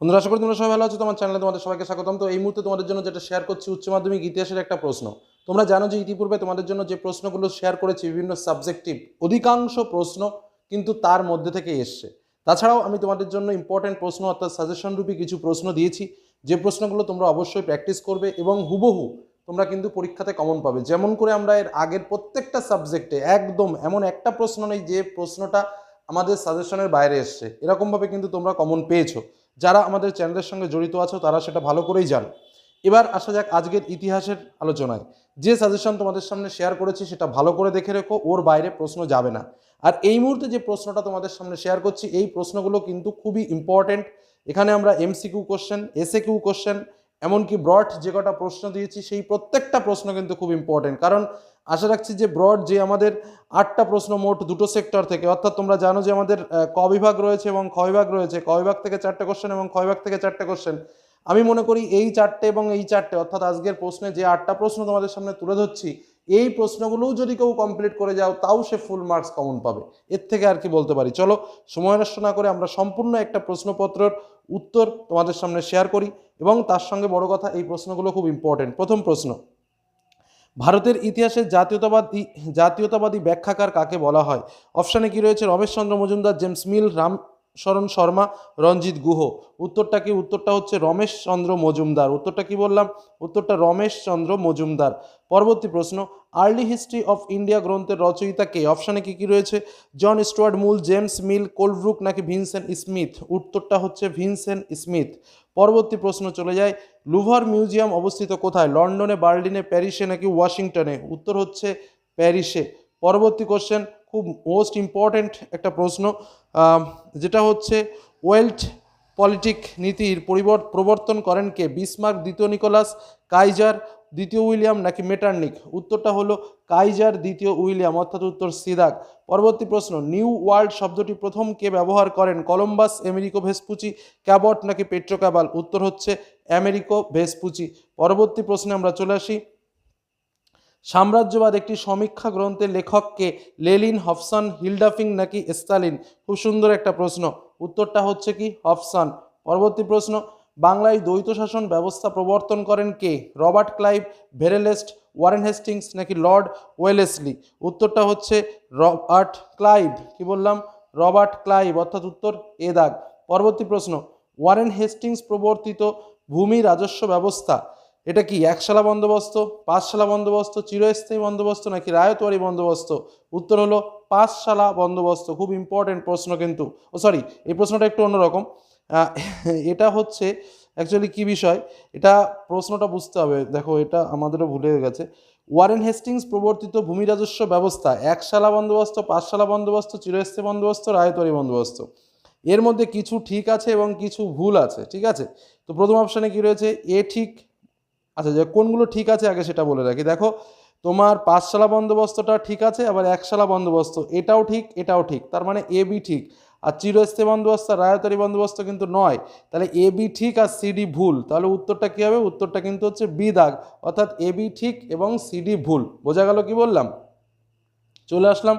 বন্ধুরা, আশা করি তোমরা সবাই ভালো আছো। তোমার চ্যানেলে তোমাদের সবাইকে স্বাগতম। তো এই মুহূর্তে তোমাদের জন্য যেটা শেয়ার করছি, উচ্চ মাধ্যমিক ইতিহাসের একটা প্রশ্ন। তোমরা জানো যে ইতিপূর্বে তোমাদের জন্য যে প্রশ্নগুলো শেয়ার করেছি, বিভিন্ন সাবজেক্টিভ অধিকাংশ প্রশ্ন কিন্তু তার মধ্যে থেকে এসছে। তাছাড়াও আমি তোমাদের জন্য ইম্পর্ট্যান্ট প্রশ্ন অর্থাৎ সাজেশন রূপী কিছু প্রশ্ন দিয়েছি। যে প্রশ্নগুলো তোমরা অবশ্যই প্র্যাকটিস করবে এবং হুবহু তোমরা কিন্তু পরীক্ষাতে কমন পাবে। যেমন করে আমরা এর আগের প্রত্যেকটা সাবজেক্টে একদম এমন একটা প্রশ্ন নেই যে প্রশ্নটা আমাদের সাজেশনের বাইরে এসছে। এরকমভাবে কিন্তু তোমরা কমন পেয়েছ। যারা আমাদের চ্যানেলের সঙ্গে জড়িত আছো, তারা সেটা ভালো করেই জানো। এবার আসা যাক আজকের ইতিহাসের আলোচনায়। যে সাজেশন তোমাদের সামনে শেয়ার করেছি, সেটা ভালো করে দেখে রেখো, ওর বাইরে প্রশ্ন যাবে না। আর এই মুহূর্তে যে প্রশ্নটা তোমাদের সামনে শেয়ার করছি, এই প্রশ্নগুলো কিন্তু খুবই ইম্পর্টেন্ট এখানে আমরা MCQ question SA Q question এমনকি ব্রড যে কটা প্রশ্ন দিয়েছি, সেই প্রত্যেকটা প্রশ্ন কিন্তু খুব ইম্পর্টেন্ট কারণ আশা রাখছি যে ব্রড যে আমাদের আটটা প্রশ্ন মোট দুটো সেক্টর থেকে, অর্থাৎ তোমরা জানো যে আমাদের ক বিভাগ রয়েছে এবং খ বিভাগ রয়েছে, ক বিভাগ থেকে চারটে কোশ্চেন এবং খ বিভাগ থেকে চারটে কোশ্চেন আমি মনে করি এই চারটে এবং এই চারটে, অর্থাৎ আজকের প্রশ্নে যে আটটা প্রশ্ন তোমাদের সামনে তুলে ধরছি, এই প্রশ্নগুলোও যদি কেউ কমপ্লিট করে যাও, তাও সে ফুল মার্কস কমন পাবে। এর থেকে আর কি বলতে পারি। চলো, সময় নষ্ট না করে আমরা সম্পূর্ণ একটা প্রশ্নপত্রের উত্তর তোমাদের সামনে শেয়ার করি এবং তার সঙ্গে বড় কথা, এই প্রশ্নগুলো খুব ইম্পর্টেন্ট প্রথম প্রশ্ন ভারতের ইতিহাসে জাতীয়তাবাদী জাতীয়তাবাদী ব্যাখ্যাকার কাকে বলা হয়? অপশানে কি রয়েছে রমেশচন্দ্র মজুমদার, জেমস মিল, রাম শরণ শর্মা, রঞ্জিত গুহ। উত্তরটা কি? উত্তরটা হচ্ছে রমেশচন্দ্র মজুমদার। উত্তরটা কি বললাম? উত্তরটা রমেশচন্দ্র মজুমদার। পরবর্তী প্রশ্ন, আর্লি হিস্ট্রি অফ ইন্ডিয়া গ্রন্থের রচয়িতা কে? অপশানে কি কি রয়েছে? John Stuart Mill, James Mill, Colebrooke নাকি ভিনসেন্ট স্মিথ? উত্তরটা হচ্ছে ভিনসেন্ট স্মিথ। পরবর্তী প্রশ্ন চলে যায়, লুভার মিউজিয়াম অবস্থিত কোথায়? লন্ডনে, বার্লিনে, প্যারিসে নাকি ওয়াশিংটনে? উত্তর হচ্ছে প্যারিসে। পরবর্তী কোশ্চেন খুব মোস্ট ইম্পর্ট্যান্ট একটা প্রশ্ন যেটা হচ্ছে ওয়েল্ট পলিটিক নীতির পরিবর প্রবর্তন করেন কে? বিসমার্ক, দ্বিতীয় নিকোলাস, কাইজার, দ্বিতীয় উইলিয়াম নাকি মেটার্নিক? উত্তরটা হলো কাইজার, দ্বিতীয় উইলিয়াম, অর্থাৎ উত্তর সিদাক। পরবর্তী প্রশ্ন, নিউ ওয়ার্ল্ড শব্দটি প্রথম কে ব্যবহার করেন? কলম্বাস আমেরিকো ভেসপুচি, ক্যাবট নাকি পেট্রো ক্যাবাল উত্তর হচ্ছে আমেরিকো ভেসপুচি। পরবর্তী প্রশ্নে আমরা চলে আসি সাম্রাজ্যবাদ একটি সমীক্ষা গ্রন্থের লেখককে লেলিন, হফসান, হিলডাফিং নাকি স্টালিন? খুব সুন্দর একটা প্রশ্ন। উত্তরটা হচ্ছে কি? হফসান। পরবর্তী প্রশ্ন, বাংলায় দ্বৈত শাসন ব্যবস্থা প্রবর্তন করেন কে? Robert Clive, Verelst, Warren Hastings নাকি লর্ড ওয়েলেসলি? উত্তরটা হচ্ছে রবার্ট ক্লাইভ। কি বললাম? Robert Clive. অর্থাৎ উত্তর এ দাগ। পরবর্তী প্রশ্ন, ওয়ারেন হেস্টিংস প্রবর্তিত ভূমি রাজস্ব ব্যবস্থা? এটা কি একশালা বন্দোবস্ত, পাঁচশালা বন্দোবস্ত, চিরস্থায়ী বন্দোবস্ত নাকি রায়তওয়ারি বন্দোবস্ত? উত্তর হলো পাঁচশালা বন্দোবস্ত, খুব ইম্পর্টেন্ট প্রশ্ন কিন্তু। ও সরি এই প্রশ্নটা একটু অন্যরকম। এটা হচ্ছে অ্যাকচুয়ালি কি বিষয়? এটা প্রশ্নটা বুঝতে হবে। দেখো, এটা আমাদেরও ভুলে গেছে। ওয়ারেন হেস্টিংস প্রবর্তিত ভূমি রাজস্ব ব্যবস্থা, একশালা বন্দোবস্ত, পাঁচশালা বন্দোবস্ত, চিরস্থায়ী বন্দোবস্ত, রায়তওয়ারি বন্দোবস্ত। এর মধ্যে কিছু ঠিক আছে এবং কিছু ভুল আছে, ঠিক আছে? তো প্রথম অপশানে কি রয়েছে? এ ঠিক আচ্ছা যে কোনগুলো ঠিক আছে আগে সেটা বলে রাখি। দেখো, তোমার পাঁচশালা বন্দোবস্তটা ঠিক আছে, আবার একশালা বন্দোবস্ত, এটাও ঠিক এটাও ঠিক, তার মানে এ, বি ঠিক। আর চিরস্থায়ী বন্দোবস্ত রায়তারি বন্দোবস্ত কিন্তু নয়, তাহলে এ, বি ঠিক আর সিডি ভুল, তাহলে উত্তরটা কী হবে? উত্তরটা কিন্তু হচ্ছে বি দাগ, অর্থাৎ এ, বি ঠিক এবং সিডি ভুল, বোঝা গেল কি বললাম? চলে আসলাম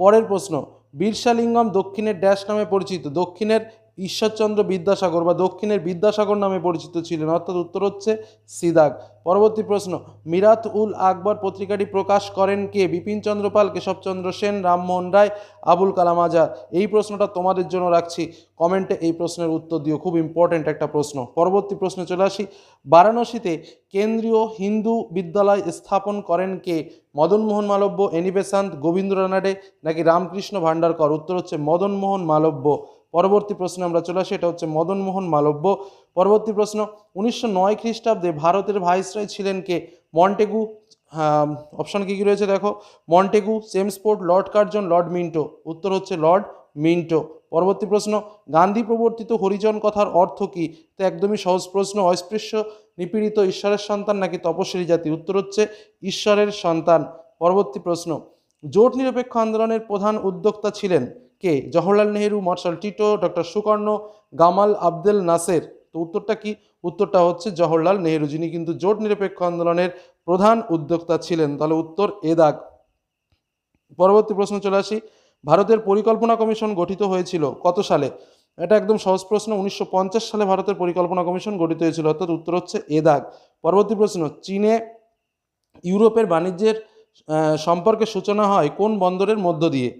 পরের প্রশ্ন, বীরসালিঙ্গম দক্ষিণের ড্যাশ নামে পরিচিত, দক্ষিণের ঈশ্বরচন্দ্র বিদ্যাসাগর বা দক্ষিণের বিদ্যাসাগর নামে পরিচিত ছিলেন, অর্থাৎ উত্তর হচ্ছে সিদাগ। পরবর্তী প্রশ্ন, মিরাত উল আকবর পত্রিকাটি প্রকাশ করেন কে? বিপিন চন্দ্র পাল কেশবচন্দ্র সেন রামমোহন রায়, আবুল কালাম আজাদ। এই প্রশ্নটা তোমাদের জন্য রাখছি। কমেন্টে এই প্রশ্নের উত্তর দিও, খুব ইম্পর্ট্যান্ট একটা প্রশ্ন। পরবর্তী প্রশ্নে চলে আসি। বারাণসীতে কেন্দ্রীয় হিন্দু বিদ্যালয় স্থাপন করেন কে? মদনমোহন মালব্য এনি বেসান্ত গোবিন্দ রানাডে নাকি রামকৃষ্ণ ভান্ডারকর উত্তর হচ্ছে মদনমোহন মালব্য। পরবর্তী প্রশ্নে আমরা চলে আসি, এটা হচ্ছে মদনমোহন মালব্য। পরবর্তী প্রশ্ন, উনিশশো নয় খ্রিস্টাব্দে ভারতের ভাইসরয় ছিলেন কে? মন্টেগু অপশন কী কী রয়েছে দেখো? Montagu সেমসপোর্ট Lord Curzon, Lord Minto. উত্তর হচ্ছে লর্ড মিন্টো। পরবর্তী প্রশ্ন, গান্ধী প্রবর্তিত হরিজন কথার অর্থ কী? তো একদমই সহজ প্রশ্ন, অস্পৃশ্য, নিপীড়িত, ঈশ্বরের সন্তান নাকি তপস্বী জাতি? উত্তর হচ্ছে ঈশ্বরের সন্তান। পরবর্তী প্রশ্ন, জোট নিরপেক্ষ আন্দোলনের প্রধান উদ্যোক্তা ছিলেন কে? Jawaharlal Nehru, Marshal Tito, Doctor Sukarno, Gamal Abdel Nasser. তো উত্তরটা কি? উত্তরটা হচ্ছে জওহরলাল নেহেরু, যিনি কিন্তু জোট নিরপেক্ষ আন্দোলনের প্রধান উদ্যোক্তা ছিলেন। তাহলে উত্তর এ দাগ। পরবর্তী প্রশ্ন চলে আসি। ভারতের পরিকল্পনা কমিশন গঠিত হয়েছিল কত সালে? এটা একদম সহজ প্রশ্ন। উনিশশো পঞ্চাশ সালে ভারতের পরিকল্পনা কমিশন গঠিত হয়েছিল, অর্থাৎ উত্তর হচ্ছে এদাগ পরবর্তী প্রশ্ন, চীনে ইউরোপের বাণিজ্যের সম্পর্কে সূচনা হয় কোন বন্দরের মধ্য দিয়ে?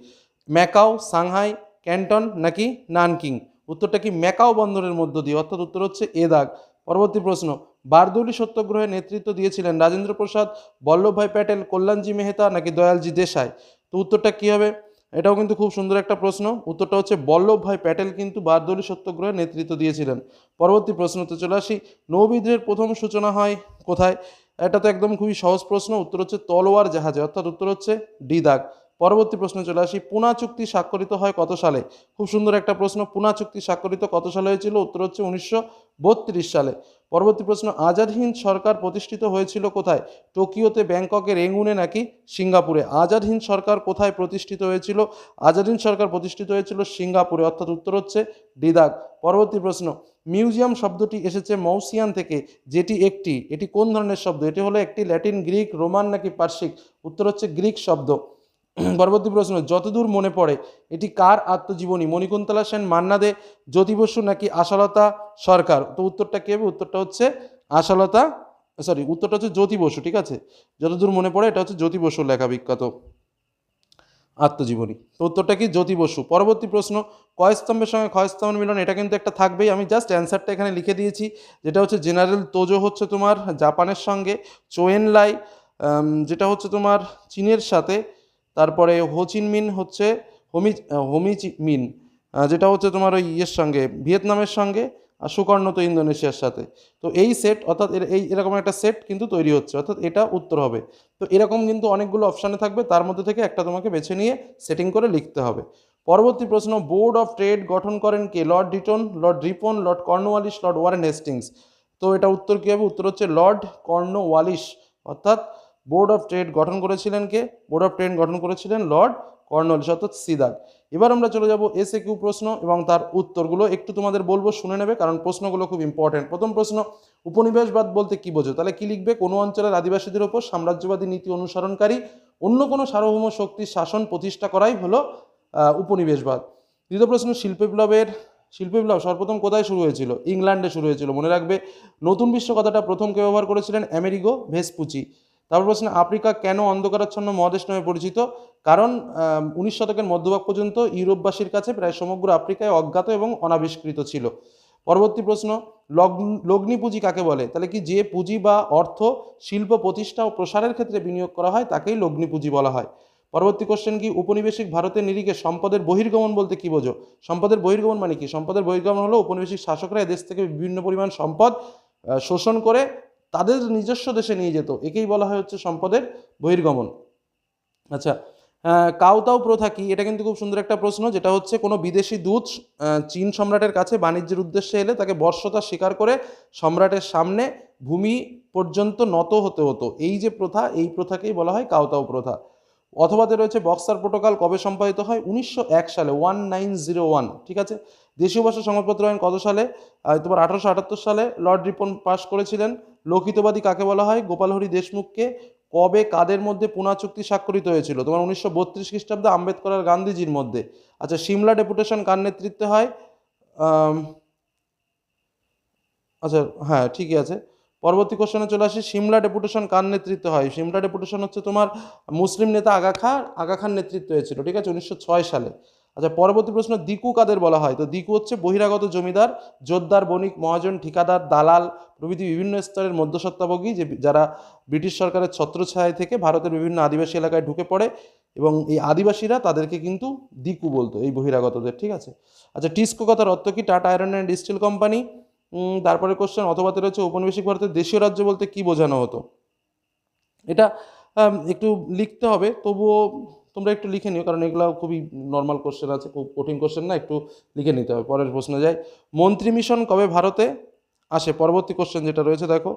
ম্যাকাও, সাংহাই, ক্যান্টন নাকি নানকিং? উত্তরটা কি ম্যাকাও বন্দরের মধ্য দিয়ে? অর্থাৎ উত্তর হচ্ছে এ দাগ। পরবর্তী প্রশ্ন, বারদৌলি সত্যাগ্রহে নেতৃত্ব দিয়েছিলেন রাজেন্দ্র প্রসাদ বল্লভভাই প্যাটেল, কল্যাণজি মেহতা নাকি দয়ালজি দেশাই? তো উত্তরটা কি হবে? এটাও কিন্তু খুব সুন্দর একটা প্রশ্ন। উত্তরটা হচ্ছে বল্লভভাই প্যাটেল কিন্তু বারদৌলি সত্যাগ্রহে নেতৃত্ব দিয়েছিলেন। পরবর্তী প্রশ্নতে চলে আসি। নৌবিদ্রোহের প্রথম সূচনা হয় কোথায়? এটা তো একদম খুবই সহজ প্রশ্ন। উত্তর হচ্ছে তলোয়ার জাহাজে। অর্থাৎ উত্তর হচ্ছে ডি দাগ। পরবর্তী প্রশ্নে চলে আসি। পুনা চুক্তি স্বাক্ষরিত হয় কত সালে? খুব সুন্দর একটা প্রশ্ন। পুনা চুক্তি স্বাক্ষরিত কত সালে হয়েছিল? উত্তর হচ্ছে উনিশশো বত্রিশ সালে। পরবর্তী প্রশ্ন, আজাদ হিন্দ সরকার প্রতিষ্ঠিত হয়েছিল কোথায়? টোকিওতে, ব্যাংককে, রেঙ্গুনে নাকি সিঙ্গাপুরে? আজাদ হিন্দ সরকার কোথায় প্রতিষ্ঠিত হয়েছিল? আজাদ হিন্দ সরকার প্রতিষ্ঠিত হয়েছিল সিঙ্গাপুরে। অর্থাৎ উত্তর হচ্ছে ডিদাগ পরবর্তী প্রশ্ন, মিউজিয়াম শব্দটি এসেছে মৌসিয়ান থেকে, যেটি একটি। এটি কোন ধরনের শব্দ? এটি হলো একটি ল্যাটিন, গ্রিক, রোমান নাকি পার্শ্বিক উত্তর হচ্ছে গ্রিক শব্দ। পরবর্তী প্রশ্ন, যতদূর মনে পড়ে, এটি কার আত্মজীবনী? মণিকুন্তলা সেন, মান্না দে, জ্যোতি বসু নাকি আশালতা সরকার? তো উত্তরটা কি হবে? উত্তরটা হচ্ছে আশালতা সরি উত্তরটা হচ্ছে জ্যোতি বসু, ঠিক আছে? যতদূর মনে পড়ে, এটা হচ্ছে জ্যোতি বসুর লেখা বিখ্যাত আত্মজীবনী। তো উত্তরটা কি? জ্যোতি বসু। পরবর্তী প্রশ্ন, কয় স্তম্ভের সঙ্গে ক্ষয় স্তম্ভ মিলন? এটা কিন্তু একটা থাকবেই। আমি জাস্ট অ্যান্সারটা এখানে লিখে দিয়েছি, যেটা হচ্ছে জেনারেল তোজো হচ্ছে তোমার জাপানের সঙ্গে, চোয়েনলাই যেটা হচ্ছে তোমার চীনের সাথে তারপরে হোচিনমিন হচ্ছে হোমি হোমি মিন যেটা হচ্ছে তোমার ওই ইয়ের সঙ্গে, ভিয়েতনামের সঙ্গে আর সুকর্ণ তো ইন্দোনেশিয়ার সাথে। তো এই সেট অর্থাৎ এই এরকম একটা সেট কিন্তু তৈরি হচ্ছে, অর্থাৎ এটা উত্তর হবে। তো এরকম কিন্তু অনেকগুলো অপশানে থাকবে, তার মধ্যে থেকে একটা তোমাকে বেছে নিয়ে সেটিং করে লিখতে হবে। পরবর্তী প্রশ্ন, বোর্ড অফ ট্রেড গঠন করেন কে? Lord ডিটন, Lord Ripon, Lord Cornwallis Lord Warren Hastings. তো এটা উত্তর কী হবে? উত্তর হচ্ছে লর্ড কর্নওয়ালিস অর্থাৎ বোর্ড অফ ট্রেড গঠন করেছিলেন কে? বোর্ড অফ ট্রেড গঠন করেছিলেন লর্ড কর্নল অর্থাৎ সিদাক এবার আমরা চলে যাব এসে কিউ প্রশ্ন এবং তার উত্তরগুলো একটু তোমাদের বলব, শুনে নেবে, কারণ প্রশ্নগুলো খুব ইম্পর্টেন্ট প্রথম প্রশ্ন, উপনিবেশবাদ বলতে কি বোঝো? তাহলে কি লিখবে? কোনো অঞ্চলের আদিবাসীদের ওপর সাম্রাজ্যবাদী নীতি অনুসরণকারী অন্য কোনো সার্বভৌম শক্তির শাসন প্রতিষ্ঠা করাই হলো উপনিবেশবাদ। দ্বিতীয় প্রশ্ন, শিল্প বিপ্লবের, শিল্প বিপ্লব সর্বপ্রথম কোথায় শুরু হয়েছিল? ইংল্যান্ডে শুরু হয়েছিল। মনে রাখবে, নতুন বিশ্ব কথাটা প্রথম কে ব্যবহার করেছিলেন? আমেরিগো ভেসপুচি তারপর প্রশ্ন, আফ্রিকা কেন অন্ধকারাচ্ছন্ন মহাদেশ নামে পরিচিত? কারণ উনিশ শতকের মধ্যভাগ পর্যন্ত ইউরোপবাসীর কাছে প্রায় সমগ্র আফ্রিকায় অজ্ঞাত এবং অনাবিষ্কৃত ছিল। পরবর্তী প্রশ্ন লগ্ন- লগ্নি পুঁজি কাকে বলে? তাহলে কি যে পুঁজি বা অর্থ শিল্প প্রতিষ্ঠা ও প্রসারের ক্ষেত্রে বিনিয়োগ করা হয়, তাকেই লগ্নি পুঁজি বলা হয়। পরবর্তী কোশ্চেন কি উপনিবেশিক ভারতের নিরিখে সম্পদের বহির্গমন বলতে কি বোঝো? সম্পদের বহির্গমন মানে কি? সম্পদের বহির্গমন হলো উপনিবেশিক শাসকরা এদেশ থেকে বিভিন্ন পরিমাণ সম্পদ শোষণ করে তাদের নিজস্ব দেশে নিয়ে যেত। একেই বলা হয় হচ্ছে সম্পদের বহির্গমন। আচ্ছা কাউতাও প্রথা কি? এটা কিন্তু খুব সুন্দর একটা প্রশ্ন, যেটা হচ্ছে কোনো বিদেশি দূত চীন সম্রাটের কাছে বাণিজ্যের উদ্দেশ্যে এলে তাকে বর্ষতা স্বীকার করে সম্রাটের সামনে ভূমি পর্যন্ত নত হতে হতো। এই যে প্রথা, এই প্রথাকেই বলা হয় কাউতাও প্রথা। অথবাতে রয়েছে বক্সার প্রোটোকল, কবে সম্পাদিত হয়? উনিশশো এক সালে ওয়ান নাইন জিরো ওয়ান ঠিক আছে? দেশীয় ভাষা সংবাদপত্র আইন কত সালে? তোমার আঠারোশো আটাত্তর সালে লর্ড রিপন পাশ করেছিলেন। লোকিতবাদী কাকে বলা হয়? গোপালহরি দেশমুখকে। কবে, কাদের মধ্যে পুনা চুক্তি স্বাক্ষরিত হয়েছিল? তোমার উনিশশো বত্রিশ খ্রিস্টাব্দে আম্বেদকর আর গান্ধীজির মধ্যে। আচ্ছা সিমলা ডেপুটেশন কার নেতৃত্বে হয়? আচ্ছা হ্যাঁ ঠিকই আছে। পরবর্তী কোশ্চেনে চলে আসি, সিমলা ডেপুটেশন কার নেতৃত্বে হয়? সিমলা ডেপুটেশন হচ্ছে তোমার মুসলিম নেতা আগা খা আগা খান নেতৃত্বে হয়েছিল, ঠিক আছে? উনিশশো ছয় সালে। আচ্ছা পরবর্তী প্রশ্ন, দিকু কাদের বলা হয়? তো দিকু হচ্ছে বহিরাগত জমিদার, জোরদার, বণিক, মহাজন, ঠিকাদার, দালাল প্রভৃতি বিভিন্ন স্তরের মধ্যস্বত্বাভোগী যে যারা ব্রিটিশ সরকারের ছত্রছায়ায় থেকে ভারতের বিভিন্ন আদিবাসী এলাকায় ঢুকে পড়ে এবং এই আদিবাসীরা তাদেরকে কিন্তু দিকু বলতো, এই বহিরাগতদের, ঠিক আছে? আচ্ছা টিস্কো কথার অর্থ কি? Tata iron and steel company তারপরে কোশ্চেন অথবা রয়েছে ঔপনিবেশিক ভারতের দেশীয় রাজ্য বলতে কি বোঝানো হতো? এটা একটু লিখতে হবে, তবুও তোমরা একটু লিখে নিও, কারণ এগুলো খুবই নর্মাল কোশ্চেন আছে, খুব কঠিন কোশ্চেন না, একটু লিখে নিতে হবে, পরের প্রশ্নে যাই মন্ত্রী মিশন কবে ভারতে আসে? পরবর্তী কোশ্চেন যেটা রয়েছে, দেখো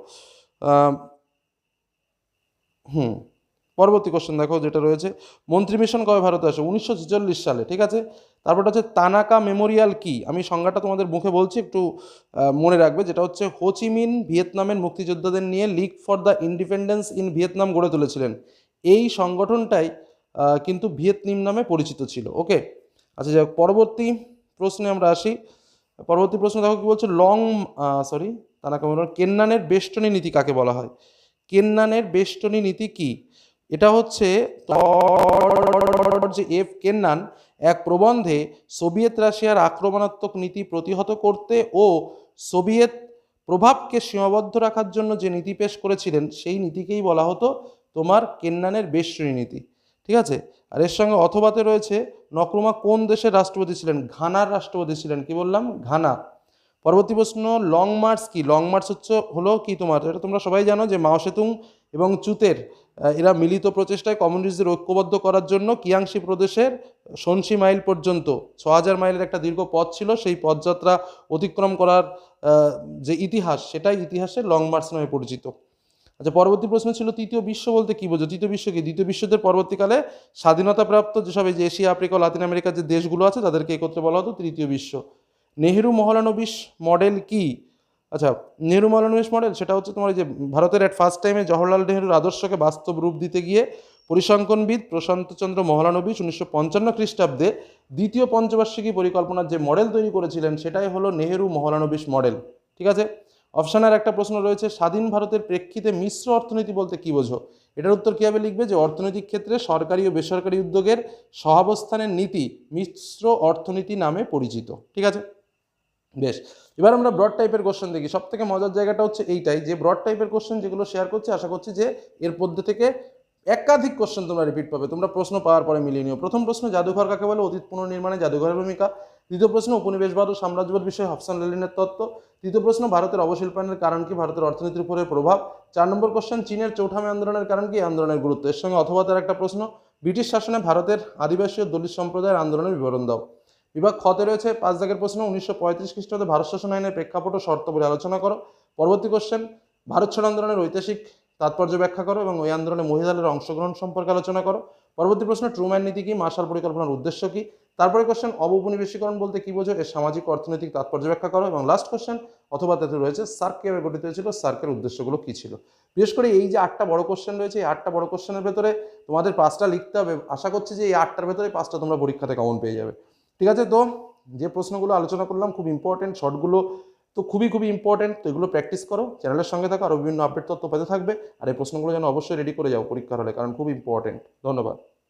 হুম পরবর্তী কোশ্চেন দেখো যেটা রয়েছে, মন্ত্রী মিশন কবে ভারতে আসে? উনিশশো ছেচল্লিশ সালে, ঠিক আছে? তারপরটা হচ্ছে তানাকা মেমোরিয়াল কি? আমি সংজ্ঞাটা তোমাদের মুখে বলছি, একটু মনে রাখবে, যেটা হচ্ছে হোচিমিন ভিয়েতনামের মুক্তিযোদ্ধাদের নিয়ে League for the Independence in Vietnam গড়ে তুলেছিলেন। এই সংগঠনটাই কিন্তু ভিয়েতনিম নামে পরিচিত ছিল ওকে আচ্ছা যাই পরবর্তী প্রশ্নে আমরা আসি। পরবর্তী প্রশ্ন দেখো কি বলছে, লং সরি তানাকা বলুন কেন্নানের বেষ্টনী নীতি কাকে বলা হয়? কেন্নানের বেষ্টনী নীতি কি? এটা হচ্ছে যে এফ কেন্নান, এক প্রবন্ধে সোভিয়েত রাশিয়ার আক্রমণাত্মক নীতি প্রতিহত করতে ও সোভিয়েত প্রভাবকে সীমাবদ্ধ রাখার জন্য যে নীতি পেশ করেছিলেন, সেই নীতিকেই বলা হতো তোমার কেন্নানের বেষ্টনী নীতি। ঠিক আছে? আর এর সঙ্গে অথবাতে রয়েছে, নক্রুমা কোন দেশের রাষ্ট্রপতি ছিলেন? ঘানার রাষ্ট্রপতি ছিলেন, কি বললাম? ঘানা। পরবর্তী প্রশ্ন, লং মার্চ কি? লং মার্চ হচ্ছে, হলো কি তোমার? এটা তোমরা সবাই জানো যে মাও সেতুং এবং চুতের এরা মিলিত প্রচেষ্টায় কমিউনিস্টদের ঐক্যবদ্ধ করার জন্য কিয়াংশি প্রদেশের সনসি মাইল পর্যন্ত ছ হাজার মাইলের একটা দীর্ঘ পথ ছিল, সেই পথযাত্রা অতিক্রম করার যে ইতিহাস, সেটাই ইতিহাসে লং মার্চ নামে পরিচিত। আচ্ছা পরবর্তী প্রশ্ন ছিল তৃতীয় বিশ্ব বলতে কী বোঝো? তৃতীয় বিশ্ব কি? দ্বিতীয় বিশ্বযুদ্ধের পরবর্তীকালে স্বাধীনতাপ্রাপ্ত যেসব এই যে এশিয়া, আফ্রিকা, লাতিন আমেরিকার যে দেশগুলো আছে, তাদেরকে একত্রে বলা হতো তৃতীয় বিশ্ব। নেহেরু মহলানবিশ মডেল কি? আচ্ছা নেহেরু মহলানবিশ মডেল সেটা হচ্ছে তোমার যে ভারতের অ্যাট ফার্স্ট টাইমে জওহরলাল নেহেরুর আদর্শকে বাস্তব রূপ দিতে গিয়ে পরিসংখ্যানবিদ প্রশান্তচন্দ্র মহলানবিশ উনিশশো পঞ্চান্ন খ্রিস্টাব্দে দ্বিতীয় পঞ্চবার্ষিকী পরিকল্পনার যে মডেল তৈরি করেছিলেন, সেটাই হলো নেহেরু মহলানবিশ মডেল ঠিক আছে? অপশানের একটা প্রশ্ন রয়েছে, স্বাধীন ভারতের প্রেক্ষিতে মিশ্র অর্থনীতি বলতে কি বোঝো? এটার উত্তর কীভাবে লিখবে? যে অর্থনৈতিক ক্ষেত্রে সরকারি ও বেসরকারি উদ্যোগের সহাবস্থানের নীতি মিশ্র অর্থনীতি নামে পরিচিত। ঠিক আছে? বেশ, এবার আমরা ব্রড টাইপের কোশ্চেন দেখি। সব থেকে মজার জায়গাটা হচ্ছে এইটাই যে ব্রড টাইপের কোশ্চেন যেগুলো শেয়ার করছি, আশা করছি যে এর মধ্যে থেকে একাধিক কোশ্চেন তোমরা রিপিট পাবে। তোমরা প্রশ্ন পাওয়ার পরে মিলিয়ে নিও। প্রথম প্রশ্ন, জাদুঘর কাকে বলে? অতীত পুনর্নির্মাণে জাদুঘরের ভূমিকা। দ্বিতীয় প্রশ্ন, উপনিবেশবাদ ও সাম্রাজ্যবাদ বিষয়ে হফসান লেলিনের তত্ত্ব। তৃতীয় প্রশ্ন, ভারতের অবশিল্পায়নের কারণ কি? ভারতের অর্থনীতির উপরে প্রভাব। চার নম্বর কোশ্চেন চীনের চৌঠামি আন্দোলনের কারণ কি? আন্দোলনের গুরুত্ব। এর সঙ্গে অথবা তার একটা প্রশ্ন, ব্রিটিশ শাসনে ভারতের আদিবাসী ও দলিত সম্প্রদায়ের আন্দোলনের বিবরণ দাও। বিভাগ খতে রয়েছে পাঁচ দাগের প্রশ্ন, উনিশশো পঁয়ত্রিশ খ্রিস্টাব্দে ভারত শাসন আইনের প্রেক্ষাপট ও শর্তাবলী আলোচনা করো। পরবর্তী কোশ্চেন ভারত ছাড় আন্দোলনের ঐতিহাসিক তাৎপর্য ব্যাখ্যা করো এবং ওই আন্দোলনে মহিলাদের অংশগ্রহণ সম্পর্কে আলোচনা করো। পরবর্তী প্রশ্ন, ট্রুম্যান নীতি কি? মার্শাল পরিকল্পনার উদ্দেশ্য কি? তারপরে কোশ্চেন অবউপনিবেশীকরণ বলতে কি বোঝো? এর সামাজিক অর্থনৈতিক তাৎপর্য ব্যাখ্যা করো এবং লাস্ট কোশ্চেন অথবা তাতে রয়েছে সার্ক কীভাবে গঠিত হয়েছিল? সার্কের উদ্দেশ্যগুলো কী ছিল? বিশেষ করে এই যে আটটা বড় কোশ্চেন রয়েছে, এই আটটা বড় কোশ্চেনের ভেতরে তোমাদের পাঁচটা লিখতে হবে। আশা করছি যে এই আটটার ভেতরে পাঁচটা তোমরা পরীক্ষাতে কমন পেয়ে যাবে। ঠিক আছে? তো যে প্রশ্নগুলো আলোচনা করলাম, খুব ইম্পর্টেন্ট শর্টগুলো তো খুবই খুবই ইম্পর্টেন্ট তো এগুলো প্র্যাকটিস করো চ্যানেলের সঙ্গে থাকো আরও বিভিন্ন আপডেট তথ্য পেতে থাকবে, আর এই প্রশ্নগুলো যেন অবশ্যই রেডি করে যাও পরীক্ষার হলে, কারণ খুব ইম্পর্টেন্ট ধন্যবাদ।